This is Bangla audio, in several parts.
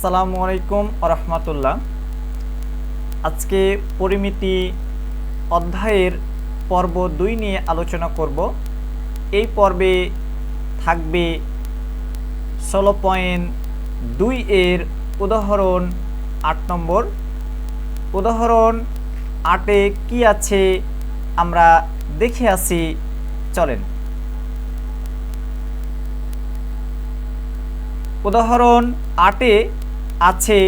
আসসালামু আলাইকুম রহমতুল্লাহ আজকে পরিমিতি অধ্যায়ের পর্ব দুই নিয়ে আলোচনা করব। এই পর্বে থাকবে ষোলো পয়েন্ট দুই এর উদাহরণ আট নম্বর। উদাহরণ আটে কি আছে আমরা দেখে আসি, চলেন। উদাহরণ আটে আছে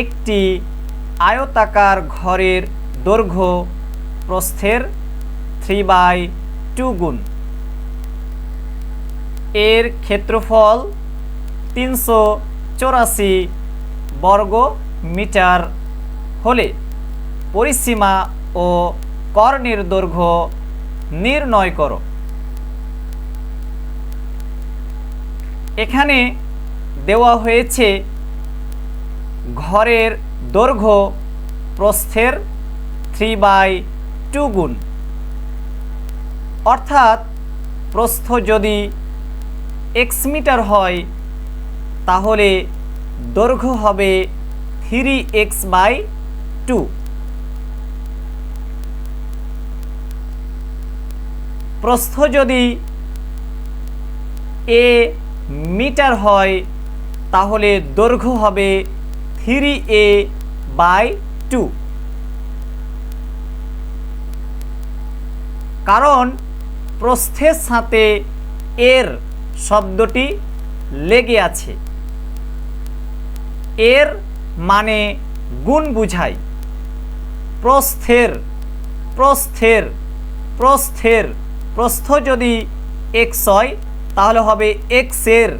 একটি আয়তাকার ঘরের দৈর্ঘ্য প্রস্থের থ্রি বাই টু গুণ। এর ক্ষেত্রফল তিনশো চৌরাশি বর্গ মিটার হলে পরিসীমা ও কর্ণের দৈর্ঘ্য নির্ণয় করো। এখানে দেওয়া হয়েছে ঘরের দৈর্ঘ্য প্রস্থের থ্রি বাই টু গুণ। অর্থাৎ প্রস্থ যদি এক্স মিটার হয়, তাহলে দৈর্ঘ্য হবে থ্রি এক্স বাই টু প্রস্থ যদি এ মিটার হয়, তাহলে দৈর্ঘ্য হবে থ্রি এ বাই টু কারণ প্রস্থের সাথে এর শব্দটি লেগে আছে। এর মানে গুণ বুঝায়। প্রস্থের প্রস্থের প্রস্থের, প্রস্থ যদি এক্স হয়, তাহলে হবে এক্সের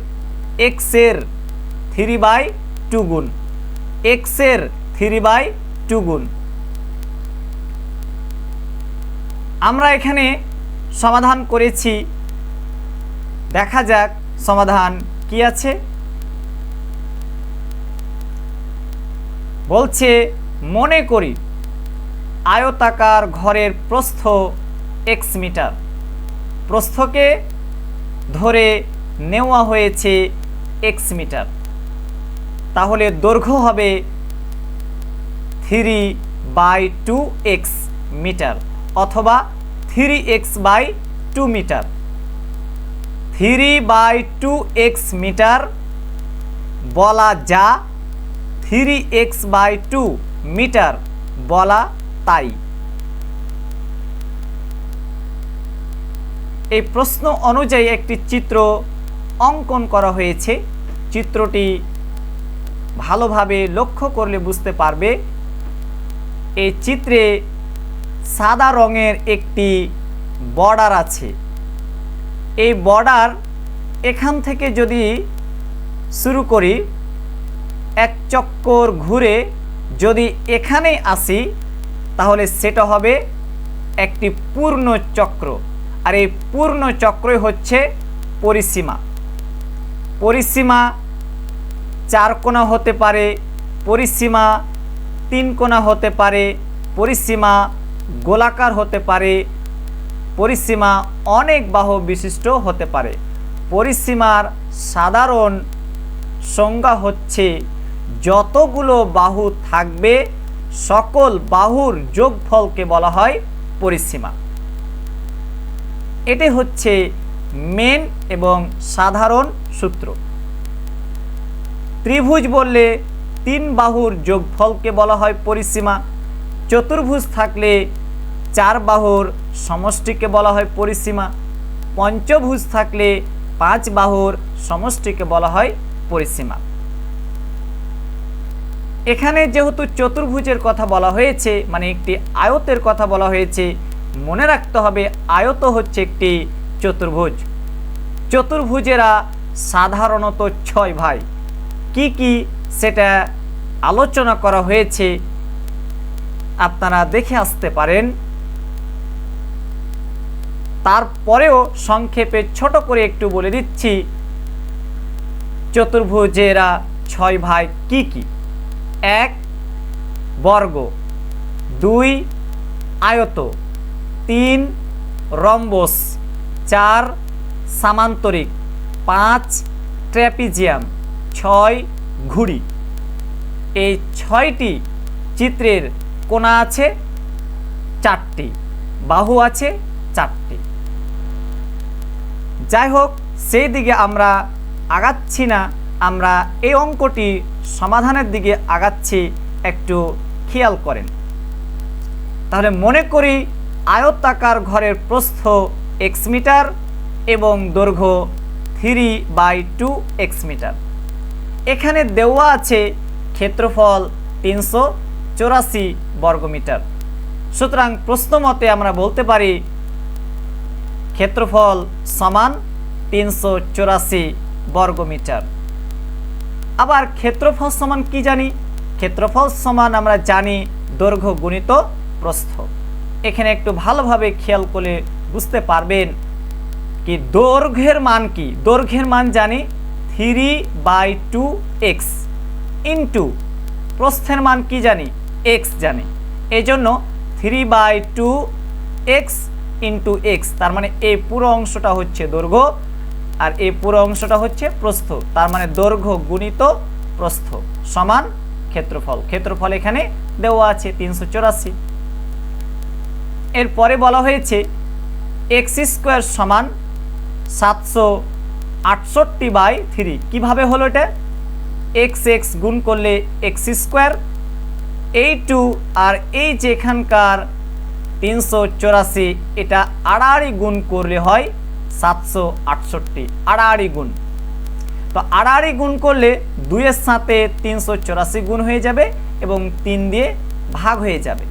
এক্সের থ্রি বাই টু গুণ। এক্সের থ্রি বাই টু গুণ। আমরা এখানে সমাধান করেছি। দেখা যাক সমাধান কি আছে। বলছে, মনে করি, আয়তাকার ঘরের প্রস্থ এক্স মিটার। প্রস্থকে ধরে নেওয়া হয়েছে এক্স মিটার। তাহলে দৈর্ঘ্য হবে three by two x metre অথবা three x by two metre. Three by two x metre বলা যা three x by two metre বলা তাই। এই প্রশ্ন অনুযায়ী একটি চিত্র অঙ্কন করা হয়েছে। চিত্রটি ভালোভাবে লক্ষ্য করলে বুঝতে পারবে এই চিত্রে সাদা রঙের একটি বর্ডার আছে। এই বর্ডার এখান থেকে যদি শুরু করি, এক চক্কর ঘুরে যদি এখানে আসি, তাহলে সেটা হবে একটি পূর্ণ চক্র। আর এই পূর্ণ চক্রই হচ্ছে পরিসীমা। পরিসীমা চার কোণা হতে পারে, পরিসীমা তিন কোণা হতে পারে, পরিসীমা গোলাকার হতে পারে, পরিসীমা অনেক বাহু বিশিষ্ট হতে পারে। পরিসীমার সাধারণ সংজ্ঞা হচ্ছে, যতগুলো বাহু থাকবে, সকল বাহুর যোগফলকে বলা হয় পরিসীমা। এটি হচ্ছে মেন এবং সাধারণ সূত্র। ত্রিভুজ বললে তিন বাহুর যোগফলকে বলা হয় পরিসীমা। চতুর্ভুজ থাকলে চার বাহুর সমষ্টিকে বলা হয় পরিসীমা। পঞ্চভুজ থাকলে পাঁচ বাহুর সমষ্টিকে বলা হয় পরিসীমা। এখানে যেহেতু চতুর্ভুজের কথা বলা হয়েছে মানে একটি আয়তের কথা বলা হয়েছে, মনে রাখতে হবে আয়ত হচ্ছে একটি চতুর্ভুজ। চতুর্ভুজেরা সাধারণত ছয় ভাই। কি কি সেটা আলোচনা করা হয়েছে আপনারা দেখে আসতে পারেন। তারপরেও সংক্ষেপে ছোট করে একটু বলে দিচ্ছি, চতুর্ভুজেরা ছয় ভাই কি কি? এক, বর্গ। দুই, আয়ত। তিন, রম্বস। চার, সামান্তরিক। পাঁচ, ট্র্যাপিজিয়াম। ছয় ঘুড়ি। এই ছয়টি চিত্রের কোনা আছে? চারটি। বাহু আছে? চারটি। যাই হোক সেই দিকে আমরা আগাচ্ছি না। আমরা এই অঙ্কটি সমাধানের দিকে আগাচ্ছি। একটু খেয়াল করেন। তাহলে মনে করি আয়তাকার ঘরের প্রস্থ এক্স মিটার এবং দৈর্ঘ্য three by two x metre. এখানে দেওয়া আছে ক্ষেত্রফল তিনশো চৌরাশি বর্গমিটার সুতরাং প্রশ্ন মতে আমরা বলতে পারি ক্ষেত্রফল সমান তিনশো চৌরাশি বর্গমিটার আবার ক্ষেত্রফল সমান কি জানি? ক্ষেত্রফল সমান আমরা জানি দৈর্ঘ্য গুণিত প্রস্থ। এখানে একটু ভালোভাবে খেয়াল করে বুঝতে পারবেন কি দৈর্ঘ্যের মান কি? দৈর্ঘ্যের মান জানি three by two x into প্রস্থের মান কি জানি? এক্স জানি। এই জন্য three by two x into x, তার মানে এই পুরো অংশটা হচ্ছে দৈর্ঘ্য আর এই পুরো অংশটা হচ্ছে প্রস্থ, তার মানে দৈর্ঘ্য গুণিত প্রস্থ সমান ক্ষেত্রফল। ক্ষেত্রফল এখানে দেওয়া আছে তিনশো চৌরাশি। এরপরে বলা হয়েছে এক্স স্কোয়ার সমান সাতশো আটষট্টি বাই থ্রি। কীভাবে হলো এটা? এক্স এক্স গুণ করলে এক্স স্কোয়ার এই টু আর এই যে এখানকার তিনশো চৌরাশি, এটা আড়াআড়ি গুণ করলে হয় সাতশো আটষট্টি। আড়াআড়ি গুণ। তো আড়াআড়ি গুণ করলে দুইয়ের সাথে তিনশো চৌরাশি গুণ হয়ে যাবে এবং তিন দিয়ে ভাগ হয়ে যাবে।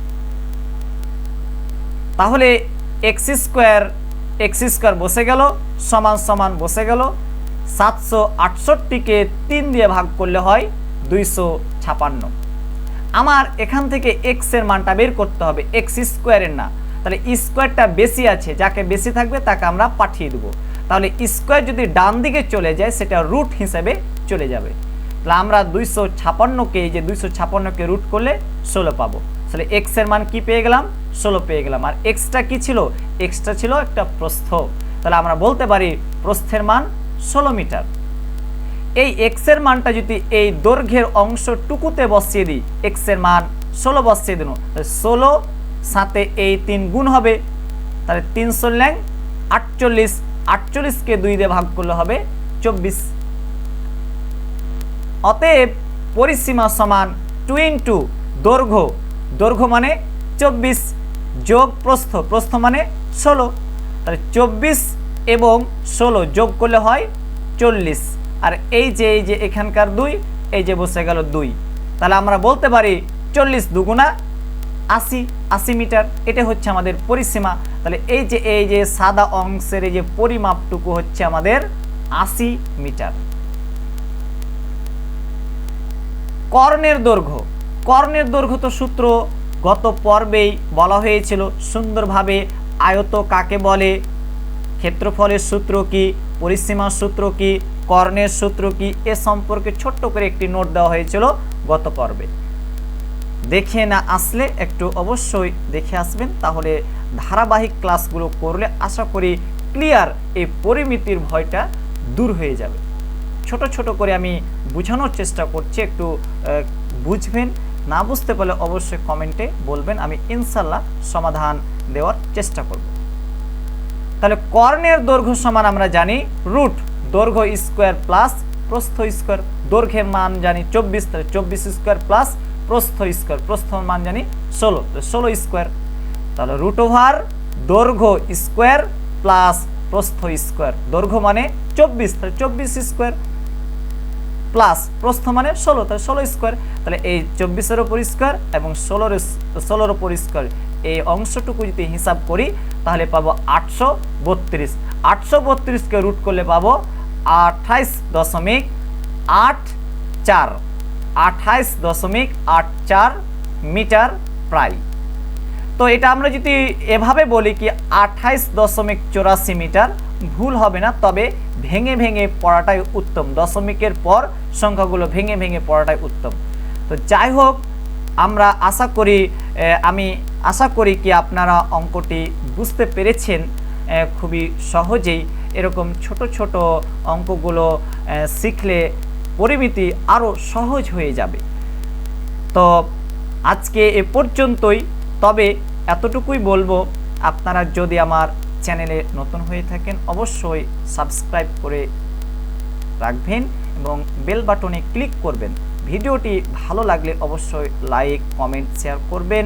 তাহলে এক্স স্কোয়ার এক্স স্কোয়ার বসে গেল। সমান সমান বসে গেল। সাতশো আটষট্টিকে তিন দিয়ে ভাগ করলে হয় দুইশো ছাপান্ন। আমার এখান থেকে এক্সের মানটা বের করতে হবে এক্স স্কোয়ারের না। তাহলে স্কোয়ারটা বেশি আছে, যাকে বেশি থাকবে তাকে আমরা পাঠিয়ে দেবো। তাহলে স্কোয়ার যদি ডান দিকে চলে যায়, সেটা রুট হিসেবে চলে যাবে। তাহলে আমরা দুইশো ছাপান্নকে যে দুইশো ছাপান্নকে রুট করলে ষোলো পাবো। তাহলে এক্সের মান কি পেয়ে গেলাম? ষোলো পেয়ে গেলাম। আর এক্সটা কি ছিল? এক্সটা ছিল একটা প্রস্থ। তাহলে আমরা বলতে পারি প্রস্থের মান ষোলো মিটার। এই এক্সের মানটা যদি এই দৈর্ঘ্যের অংশটুকুতে বসিয়ে দিই এক্সের মান ষোলো বসিয়ে দিন ষোলো সাথে এই তিন গুণ হবে, তাহলে তিনশো ল্যাং আটচল্লিশ আটচল্লিশকে দুই দিয়ে ভাগ করলে হবে চব্বিশ। অতএব পরিসীমা সমান টু ইন্টু দৈর্ঘ্য দৈর্ঘ্য মানে চব্বিশ যোগ প্রস্থ প্রস্থ মানে ষোলো। তাহলে চব্বিশ এবং ষোলো যোগ করলে হয় চল্লিশ। আর এই যে এই যে এখানকার দুই, এই যে বসে গেল দুই। তাহলে আমরা বলতে পারি চল্লিশ দুগুণা আশি আশি মিটার, এটা হচ্ছে আমাদের পরিসীমা। তাহলে এই যে এই যে সাদা অংশের এই যে পরিমাপটুকু হচ্ছে আমাদের আশি মিটার। কর্ণের দৈর্ঘ্য। কর্ণের দৈর্ঘ্য তো সূত্র গত পর্বেই বলা হয়েছিল সুন্দরভাবে আয়ত কাকে বলে? ক্ষেত্রফলের সূত্র কি? পরিসীমার সূত্র কি? কর্ণের সূত্র কি? এ সম্পর্কে ছোট্ট করে একটি নোট দেওয়া হয়েছিল গত পর্বে। দেখে না আসলে একটু অবশ্যই দেখে আসবেন, তাহলে ধারাবাহিক ক্লাসগুলো করলে আশা করি ক্লিয়ার এই পরিমিতির ভয়টা দূর হয়ে যাবে। ছোট ছোট করে আমি বোঝানোর চেষ্টা করছি, একটু বুঝবেন, না বুঝতে পারলে অবশ্যই কমেন্টে বলবেন, আমি ইনশাল্লাহ সমাধান দেওয়ার চেষ্টা করব। তাহলে কর্ণের দৈর্ঘ্য সমান আমরা জানি রুট দৈর্ঘ্য স্কোয়ার প্লাস প্রস্থ স্কোয়ার। দৈর্ঘ্যের মান জানি চব্বিশ, তাহলে চব্বিশ স্কোয়ার প্লাস প্রস্থ স্কোয়ার। প্রস্থ মান জানি ষোলো তো ষোলো স্কোয়ার। তাহলে রুট ওভার দৈর্ঘ্য স্কোয়ার প্লাস প্রস্থ স্কোয়ার। দৈর্ঘ্য মানে চব্বিশ, তাহলে চব্বিশ স্কোয়ার প্লাস প্রস্থ মানে ষোলো, তাহলে ষোলো স্কোয়ার। তাহলে এই চব্বিশের ওপর স্কোয়ার এবং ষোলোর ষোলোর ওপর স্কোয়ার এই অংশটুকু যদি হিসাব করি, তাহলে পাবো আটশো বত্রিশ। আটশো বত্রিশকে রুট করলে পাবো আঠাইশ দশমিক আট চার। আঠাইশ দশমিক আট চার মিটার প্রায়। তো এটা আমরা যদি এভাবে বলি কি আঠাইশ দশমিক চৌরাশি মিটার, ভুল হবে না, তবে ভেঙে ভেঙে পড়াটাই উত্তম। দশমিকের পর সংখ্যাগুলো ভেঙে ভেঙে পড়াটাই উত্তম। তো যাই হোক, আমরা আশা করি আমি আশা করি কি আপনারা অঙ্কটি বুঝতে পেরেছেন খুবই সহজেই। এরকম ছোট ছোট অঙ্কগুলো শিখলে পরিমিতি আরও সহজ হয়ে যাবে। তো আজকে এ পর্যন্তই। তবে এতটুকুই বলব, আপনারা যদি আমার চ্যানেলে নতুন হয়ে থাকেন, অবশ্যই সাবস্ক্রাইব করে রাখবেন এবং বেল বাটনে ক্লিক করবেন। ভিডিওটি ভালো লাগলে অবশ্যই লাইক, কমেন্ট, শেয়ার করবেন।